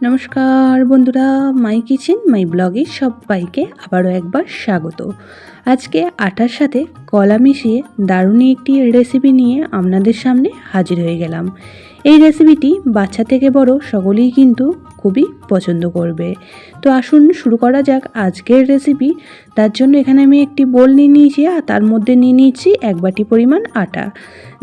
নমস্কার বন্ধুরা, মাই কিচেন, মাই ব্লগে সবাইকে আবারও একবার স্বাগত। আজকে আটার সাথে কলা মিশিয়ে দারুণ একটি রেসিপি নিয়ে আপনাদের সামনে হাজির হয়ে গেলাম। এই রেসিপিটি বাচ্চা থেকে বড় সকলেই কিন্তু খুবই পছন্দ করবে। তো আসুন শুরু করা যাক আজকের রেসিপি তার জন্য এখানে আমি একটি বোল নিয়ে নিয়েছি আর তার মধ্যে নিয়ে নিয়েছি এক বাটি পরিমাণ আটা।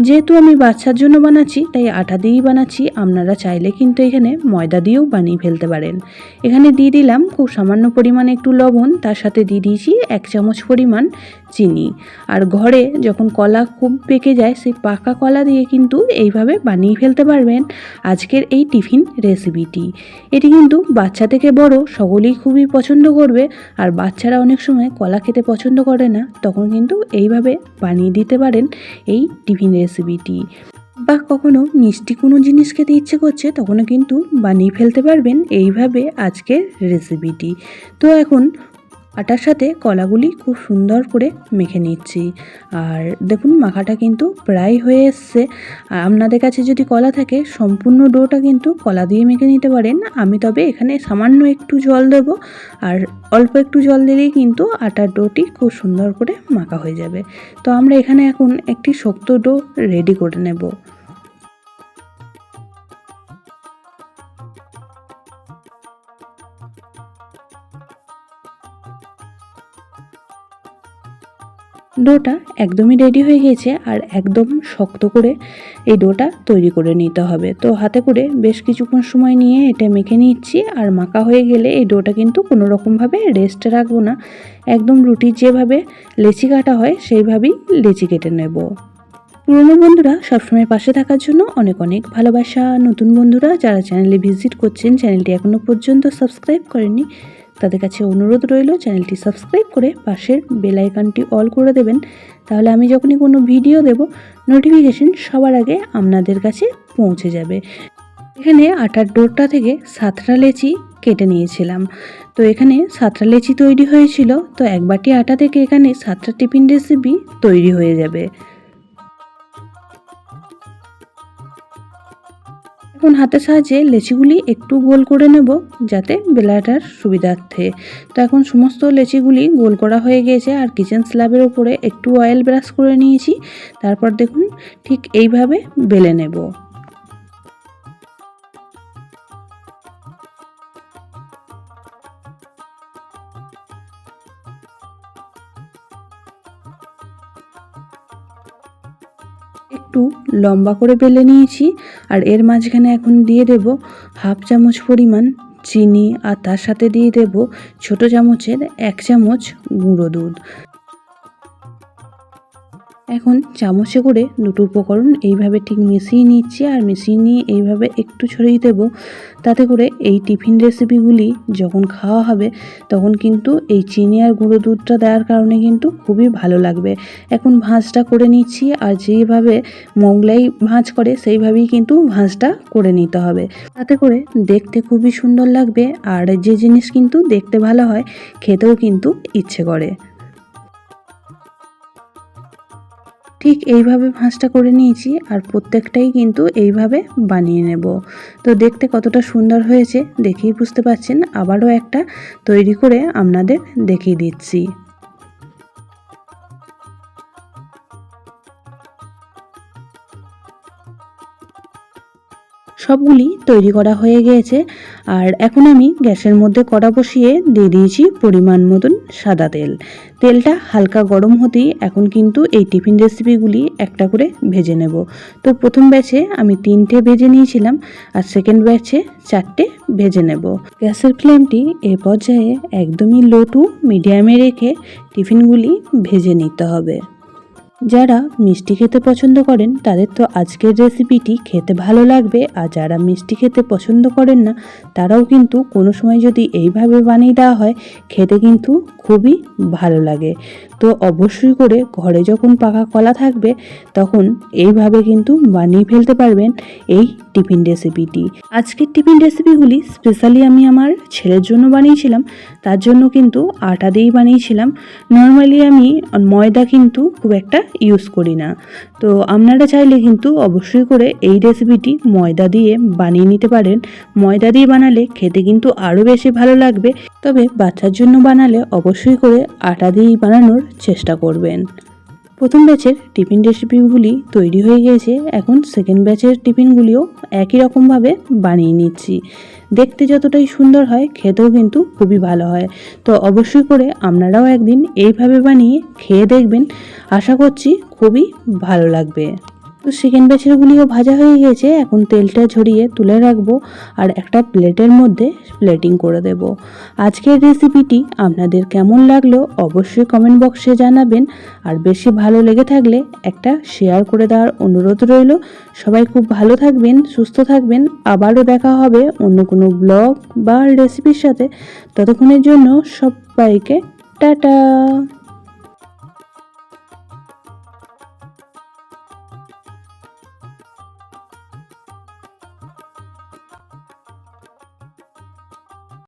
যেহেতু আমি বাচ্চার জন্য বানাচ্ছি, তাই আটা দিয়েই বানাচ্ছি। আপনারা চাইলে কিন্তু এখানে ময়দা দিয়েও বানিয়ে ফেলতে পারেন। এখানে দিয়ে দিলাম খুব সামান্য পরিমাণে একটু লবণ। তার সাথে দিয়ে দিয়েছি এক চামচ পরিমাণ চিনি। আর ঘরে যখন কলা খুব পেকে যায়, সেই পাকা কলা দিয়ে কিন্তু এইভাবে বানিয়ে ফেলতে পারবেন আজকের এই টিফিন রেসিপিটি এটি কিন্তু বাচ্চা থেকে বড় সকলেই খুবই পছন্দ করবে, আর বাচ্চারা অনেক সময় কলা খেতে পছন্দ করে না, তখন কিন্তু এইভাবে বানিয়ে দিতে পারেন এই টিফিন রেসিপিটি। বা কখনো মিষ্টি কোনো জিনিস খেতে ইচ্ছে করছে, তখনও কিন্তু বানিয়ে ফেলতে পারবেন এইভাবে আজকের রেসিপিটি। তো এখন আটার সাথে কলাগুলি খুব সুন্দর করে মেখে নিচ্ছি। আর দেখুন, মাখাটা কিন্তু প্রায় হয়ে এসছে। আর আপনাদের কাছে যদি কলা থাকে, সম্পূর্ণ ডোটা কিন্তু কলা দিয়ে মেখে নিতে পারেন। আমি তবে এখানে সামান্য একটু জল দেব। আর অল্প একটু জল দিলেই কিন্তু আটার ডোটি খুব সুন্দর করে মাখা হয়ে যাবে। তো আমরা এখানে এখন একটি শক্ত ডো রেডি করে নেব। ডোটা একদমই রেডি হয়ে গিয়েছে আর একদম শক্ত করে এই ডোটা তৈরি করে নিতে হবে। তো হাতে করে বেশ কিছুক্ষণ সময় নিয়ে এটা মেখে নিচ্ছি আর মাখা হয়ে গেলে এই ডোটা কিন্তু কোনো রকমভাবে রেস্টে রাখব না। একদম রুটির যেভাবে লেচি কাটা হয় সেইভাবেই লেচি কেটে নেব। পুরনো বন্ধুরা সবসময় পাশে থাকার জন্য অনেক অনেক ভালোবাসা। নতুন বন্ধুরা যারা চ্যানেলে ভিজিট করছেন চ্যানেলটি এখনও পর্যন্ত সাবস্ক্রাইব করেননি তাদের কাছে অনুরোধ রইল, চ্যানেলটি সাবস্ক্রাইব করে পাশের বেল আইকনটি অল করে দেবেন। তাহলে আমি যখনই কোনো ভিডিও দেব, নোটিফিকেশন সবার আগে আপনাদের কাছে পৌঁছে যাবে। এখানে আটার ডোরটা থেকে সাতটা লেচি কেটে নিয়েছিলাম। তো এখানে সাতটা লেচি তৈরি হয়েছিল, তো এক বাটি আটা থেকে এখানে সাতটা টিফিন রেসিপি তৈরি হয়ে যাবে। এখন হাতের সাহায্যে লেচিগুলি একটু গোল করে নেব যাতে বেলাটার সুবিধার্থে। তো এখন সমস্ত লেচিগুলি গোল করা হয়ে গিয়েছে আর কিচেন স্ল্যাবের উপরে একটু অয়েল ব্রাশ করে নিয়েছি। তারপর দেখুন ঠিক এইভাবে বেলে নেব। একটু লম্বা করে বেলে নিয়েছি আর এর মাঝখানে এখন দিয়ে দেব হাফ চামচ পরিমাণ চিনি আর তার সাথে দিয়ে দেব ছোট চামচের এক চামচ গুঁড়ো দুধ। এখন চামচে করে দুটো উপকরণ এইভাবে ঠিক মিশিয়ে নিচ্ছি আর মিশিয়ে নিয়ে এইভাবে একটু ছড়িয়ে দেব। তাতে করে এই টিফিন রেসিপিগুলি যখন খাওয়া হবে, তখন কিন্তু এই চিনি আর গুঁড়ো দুধটা দেওয়ার কারণে কিন্তু খুবই ভালো লাগবে। এখন ভাঁজটা করে নিচ্ছি আর যেভাবে মোগলাই ভাঁজ করে, সেইভাবেই কিন্তু ভাঁজটা করে নিতে হবে। তাতে করে দেখতে খুবই সুন্দর লাগবে আর যে জিনিস কিন্তু দেখতে ভালো হয়, খেতেও কিন্তু ইচ্ছে করে। ঠিক এইভাবে ভাঁজটা করে নিয়েছি আর প্রত্যেকটাই কিন্তু এইভাবে বানিয়ে নেব। তো দেখতে কতটা সুন্দর হয়েছে দেখেই বুঝতে পারছেন, আবারও একটা তৈরি করে আপনাদের দেখিয়ে দিচ্ছি। সবগুলি তৈরি করা হয়ে গিয়েছে। আর এখন আমি গ্যাসের মধ্যে কড়া বসিয়ে দিয়ে দিয়েছি পরিমাণ মতন সাদা তেল। তেলটা হালকা গরম হতেই এখন কিন্তু এই টিফিন রেসিপিগুলি একটা করে ভেজে নেব। তো প্রথম ব্যাচে আমি তিনটে ভেজে নিয়েছিলাম আর সেকেন্ড ব্যাচে চারটে ভেজে নেব। গ্যাসের ফ্লেমটি এ পর্যায়ে একদমই লো টু মিডিয়ামে রেখে টিফিনগুলি ভেজে নিতে হবে। যারা মিষ্টি খেতে পছন্দ করেন, তাদের তো আজকের রেসিপিটি খেতে ভালো লাগবে। আর যারা মিষ্টি খেতে পছন্দ করেন না, তারাও কিন্তু কোনো সময় যদি এইভাবে বানিয়ে দেওয়া হয়, খেতে কিন্তু খুবই ভালো লাগে। তো অবশ্যই করে ঘরে যখন পাকা কলা থাকবে, তখন এইভাবে কিন্তু বানিয়ে ফেলতে পারবেন এই টিফিন রেসিপিটি আজকের টিফিন রেসিপিগুলি স্পেশালি আমি আমার ছেলের জন্য বানিয়েছিলাম, তার জন্য কিন্তু আটা দিয়েই বানিয়েছিলাম। নর্মালি আমি ময়দা কিন্তু খুব একটা ইউজ করি না। তো আপনারা চাইলে কিন্তু অবশ্যই করে এই রেসিপিটি ময়দা দিয়ে বানিয়ে নিতে পারেন। ময়দা দিয়ে বানালে খেতে কিন্তু আরও বেশি ভালো লাগবে। তবে বাচ্চার জন্য বানালে অবশ্যই করে আটা দিয়েই বানানোর চেষ্টা করবেন। প্রথম ব্যাচের টিফিন রেসিপিগুলি তৈরি হয়ে গিয়েছে, এখন সেকেন্ড ব্যাচের টিফিনগুলিও একই রকমভাবে বানিয়ে নিচ্ছি। দেখতে যতটাই সুন্দর হয়, খেতেও কিন্তু খুবই ভালো হয়। তো অবশ্যই করে আপনারাও একদিন এইভাবে বানিয়ে খেয়ে দেখবেন। আশা করছি খুবই ভালো লাগবে। তো সেকেন্ড ব্যাচেরগুলিও ভাজা হয়ে গেছে এখন তেলটা ঝরিয়ে তুলে রাখব আর একটা প্লেটের মধ্যে প্লেটিং করে দেব। আজকের রেসিপিটি আপনাদের কেমন লাগল অবশ্যই কমেন্ট বক্সে জানাবেন, আর বেশি ভালো লেগে থাকলে একটা শেয়ার করে দেওয়ার অনুরোধ রইল। সবাই খুব ভালো থাকবেন, সুস্থ থাকবেন, আবারও দেখা হবে অন্য কোনো ব্লগ বা রেসিপির সাথে। ততক্ষণের জন্য সবাইকে টাটা।